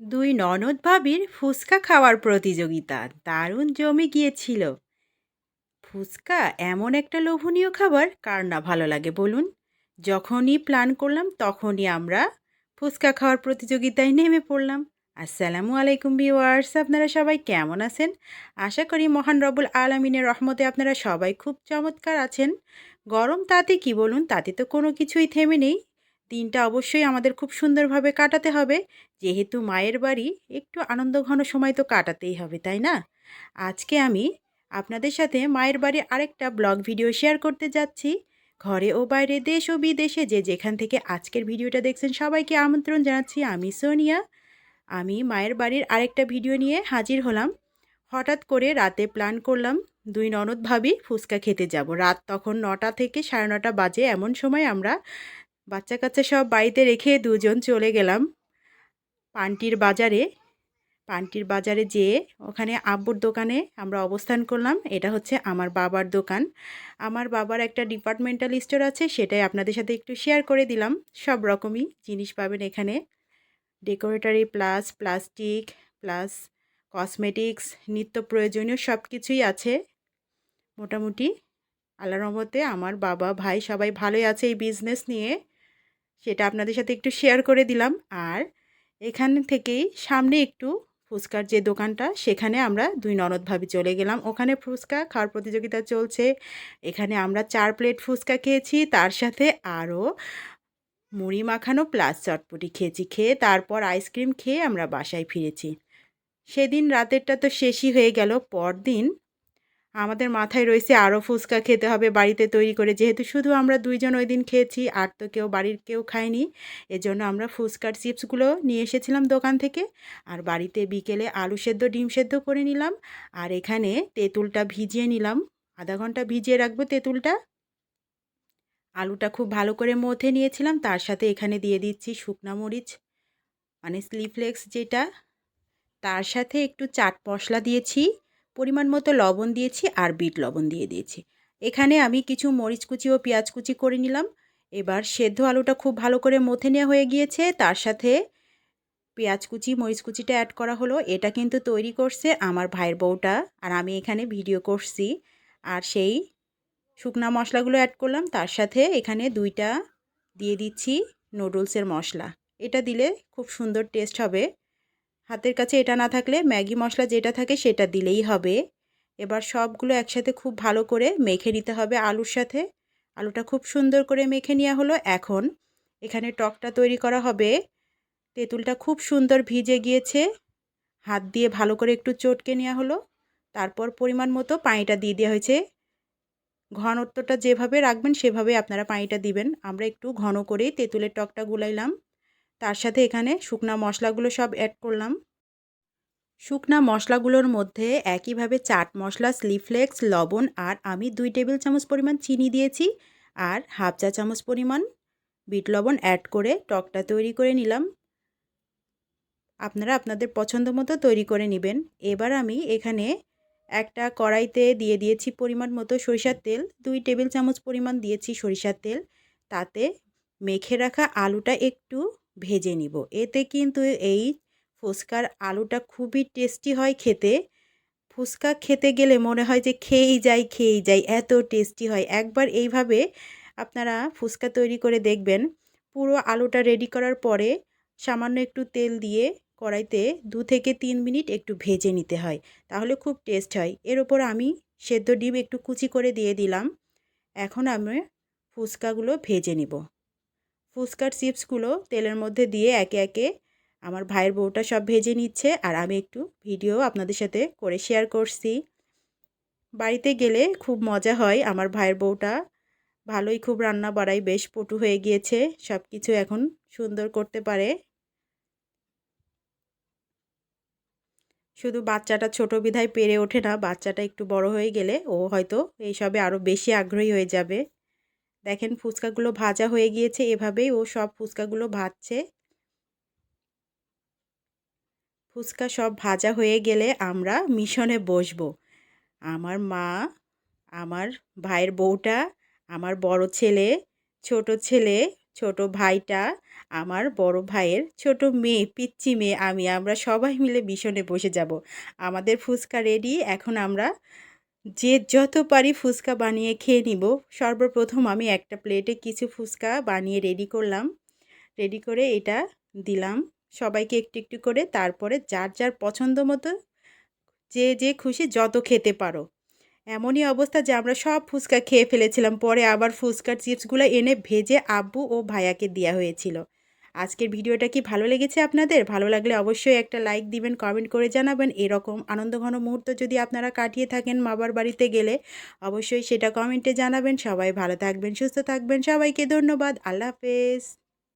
দুই ননদ ভাবির ফুচকা খাওয়ার প্রতিযোগিতা, দারুণ জমে গিয়েছিল। ফুচকা এমন একটা লোভনীয় খাবার, কার না ভালো লাগে বলুন? যখনই প্ল্যান করলাম, তখনই আমরা ফুচকা খাওয়ার প্রতিযোগিতায় নেমে পড়লাম। আসসালামু আলাইকুম ভিওয়ার্স আপনারা সবাই কেমন আছেন? আশা করি মহান রবুল আলমিনের রহমতে আপনারা সবাই খুব চমৎকার আছেন। গরম তাতে কি বলুন? তাতে তো কোনো কিছুই থেমে নেই। দিনটা অবশ্যই আমাদের খুব সুন্দরভাবে কাটাতে হবে। যেহেতু মায়ের বাড়ি, একটু আনন্দঘন সময় তো কাটাতেই হবে, তাই না? আজকে আমি আপনাদের সাথে মায়ের বাড়ির আরেকটা ব্লগ ভিডিও শেয়ার করতে যাচ্ছি। ঘরে ও বাইরে দেশ ও বিদেশে যে যেখান থেকে আজকের ভিডিওটা দেখছেন সবাইকে আমন্ত্রণ জানাচ্ছি। আমি সোনিয়া। আমি মায়ের বাড়ির আরেকটা ভিডিও নিয়ে হাজির হলাম। হঠাৎ করে রাতে প্ল্যান করলাম, দুই ননদ ভাবি ফুচকা খেতে যাব। রাত তখন নটা থেকে সাড়ে নটা বাজে। এমন সময় আমরা বাচ্চা কাচ্চা সব বাড়িতে রেখে দুজন চলে গেলাম পানটির বাজারে। পানটির বাজারে যেয়ে ওখানে আব্বুর দোকানে আমরা অবস্থান করলাম। এটা হচ্ছে আমার বাবার দোকান। আমার বাবার একটা ডিপার্টমেন্টাল স্টোর আছে, সেটাই আপনাদের সাথে একটু শেয়ার করে দিলাম। সব রকমই জিনিস পাবেন এখানে। Decorative plus plastic plus cosmetics নিত্য প্রয়োজনীয় সব কিছুই আছে। মোটামুটি আল্লাহ রহমতে আমার বাবা, ভাই সবাই ভালোই আছে এই বিজনেস নিয়ে। সেটা আপনাদের সাথে একটু শেয়ার করে দিলাম। আর এখান থেকেই সামনে একটু ফুচকার যে দোকানটা, সেখানে আমরা দুই ননদ ভাবি চলে গেলাম। ওখানে ফুচকা খাওয়ার প্রতিযোগিতা চলছে। এখানে আমরা চার প্লেট ফুচকা খেয়েছি। তার সাথে আরও মুড়ি মাখানো প্লাস চটপটি খেয়েছি। খেয়ে তারপর আইসক্রিম খেয়ে আমরা বাসায় ফিরেছি। সেদিন রাতেরটা তো শেষই হয়ে গেল। পরদিন আমাদের মাথায় রয়েছে আরও ফুচকা খেতে হবে বাড়িতে তৈরি করে। যেহেতু শুধু আমরা দুইজন ওই দিন খেয়েছি, আর তো কেউ বাড়ির কেউ খায়নি, এজন্য আমরা ফুচকার চিপসগুলো নিয়ে এসেছিলাম দোকান থেকে। আর বাড়িতে বিকেলে আলু সেদ্ধ, ডিম সেদ্ধ করে নিলাম। আর এখানে তেঁতুলটা ভিজিয়ে নিলাম। আধা ঘণ্টা ভিজিয়ে রাখব তেঁতুলটা। আলুটা খুব ভালো করে মথে নিয়েছিলাম, তার সাথে এখানে দিয়ে দিচ্ছি শুকনা মরিচ মানে স্লিফ্লেক্স যেটা। তার সাথে একটু চাট মশলা দিয়েছি। পরিমাণ মতো লবণ দিয়েছি আর বিট লবণ দিয়ে দিয়েছি। এখানে আমি কিছু মরিচ কুচি ও পেঁয়াজ কুচি করে নিলাম। এবার সেদ্ধ আলুটা খুব ভালো করে মথে নেওয়া হয়ে গিয়েছে। তার সাথে পেঁয়াজ কুচি, মরিচ কুচিটা অ্যাড করা হলো। এটা কিন্তু তৈরি করছে আমার ভাইয়ের বউটা আর আমি এখানে ভিডিও করছি। আর সেই শুকনা মশলাগুলো অ্যাড করলাম। তার সাথে এখানে দুইটা দিয়ে দিচ্ছি নুডলসের মশলা। এটা দিলে খুব সুন্দর টেস্ট হবে। হাতের কাছে এটা না থাকলে ম্যাগি মশলা যেটা থাকে সেটা দিলেই হবে। এবার সবগুলো একসাথে খুব ভালো করে মেখে নিতে হবে আলুর সাথে। আলুটা খুব সুন্দর করে মেখে নেওয়া হলো এখন। এখানে টকটা তৈরি করা হবে। তেঁতুলটা খুব সুন্দর ভিজে গিয়েছে। হাত দিয়ে ভালো করে একটু চটকে নেওয়া হলো। তারপর পরিমাণ মতো পানিটা দিয়ে দেওয়া হয়েছে। ঘনত্বটা যেভাবে রাখবেন সেভাবে আপনারা পানিটা দিবেন। আমরা একটু ঘন করেই তেঁতুলের টকটা গুলাইলাম। তার সাথে এখানে শুকনা মশলাগুলো সব অ্যাড করলাম। শুকনা মশলাগুলোর মধ্যে একইভাবে চাট মশলা, স্লিফ্লেক্স, লবণ আর আমি দুই টেবিল চামচ পরিমাণ চিনি দিয়েছি আর হাফ চা চামচ পরিমাণ বিট লবণ অ্যাড করে টকটা তৈরি করে নিলাম। আপনারা আপনাদের পছন্দ মতো তৈরি করে নেবেন। এবার আমি এখানে একটা কড়াইতে দিয়ে দিয়েছি পরিমাণ মতো সরিষার তেল, দুই টেবিল চামচ পরিমাণ দিয়েছি সরিষার তেল। তাতে মেখে রাখা আলুটা একটু ভেজে নিব। এতে কিন্তু এই ফুচকার আলুটা খুবই টেস্টি হয় খেতে। ফুচকা খেতে গেলে মনে হয় যে খেয়েই যাই খেয়েই যাই, এত টেস্টি হয়। একবার এইভাবে আপনারা ফুচকা তৈরি করে দেখবেন। পুরো আলুটা রেডি করার পরে সামান্য একটু তেল দিয়ে কড়াইতে দু থেকে তিন মিনিট একটু ভেজে নিতে হয়। তাহলে খুব টেস্ট হয়। এর ওপর আমি সেদ্ধ ডিম একটু কুচি করে দিয়ে দিলাম। এখন আমি ফুচকাগুলো ভেজে নিব। ফুচকার চিপসগুলো তেলের মধ্যে দিয়ে একে একে আমার ভাইয়ের বউটা সব ভেজে নিচ্ছে আর আমি একটু ভিডিও আপনাদের সাথে করে শেয়ার করছি। বাড়িতে গেলে খুব মজা হয়। আমার ভাইয়ের বউটা ভালোই খুব রান্না বাড়াই, বেশ পটু হয়ে গিয়েছে। সব কিছু এখন সুন্দর করতে পারে। শুধু বাচ্চাটা ছোট বিধায় পেরে ওঠে না, বাচ্চাটা একটু বড় হয়ে গেলে ও হয়তো এইসবে আরও বেশি আগ্রহী হয়ে যাবে। দেখেন ফুচকাগুলো ভাজা হয়ে গিয়েছে এভাবেই ও সব ফুচকাগুলো ভাজছে। ফুচকা সব ভাজা হয়ে গেলে আমরা মিশনে বসবো। আমার মা, আমার ভাইয়ের বউটা, আমার বড় ছেলে, ছোট ছেলে, ছোট ভাইটা, আমার বড় ভাইয়ের ছোট মেয়ে, পিচ্চি মেয়ে, আমি, আমরা সবাই মিলে মিশনে বসে যাব। আমাদের ফুচকা রেডি এখন আমরা যে যত পারি ফুচকা বানিয়ে খেয়ে নিব। সর্বপ্রথম আমি একটা প্লেটে কিছু ফুচকা বানিয়ে রেডি করলাম। রেডি করে এটা দিলাম। সবাইকে একটু একটু করে তারপরে যার যার পছন্দ মতো, যে যে খুশি যত খেতে পারো। এমনই অবস্থা যে আমরা সব ফুচকা খেয়ে ফেলেছিলাম, পরে আবার ফুচকার চিপসগুলো এনে ভেজে আব্বু ও ভাইয়াকে দেওয়া হয়েছিল। আজকের ভিডিওটা কি ভালো লেগেছে আপনাদের? ভালো লাগলে অবশ্যই একটা লাইক দিবেন কমেন্ট করে জানাবেন। এরকম আনন্দঘন মুহূর্ত যদি আপনারা কাটিয়ে থাকেন মাবার বাড়িতে গেলে, অবশ্যই সেটা কমেন্টে জানাবেন। সবাই ভালো থাকবেন, সুস্থ থাকবেন। সবাইকে ধন্যবাদ। আল্লাহ হাফেজ।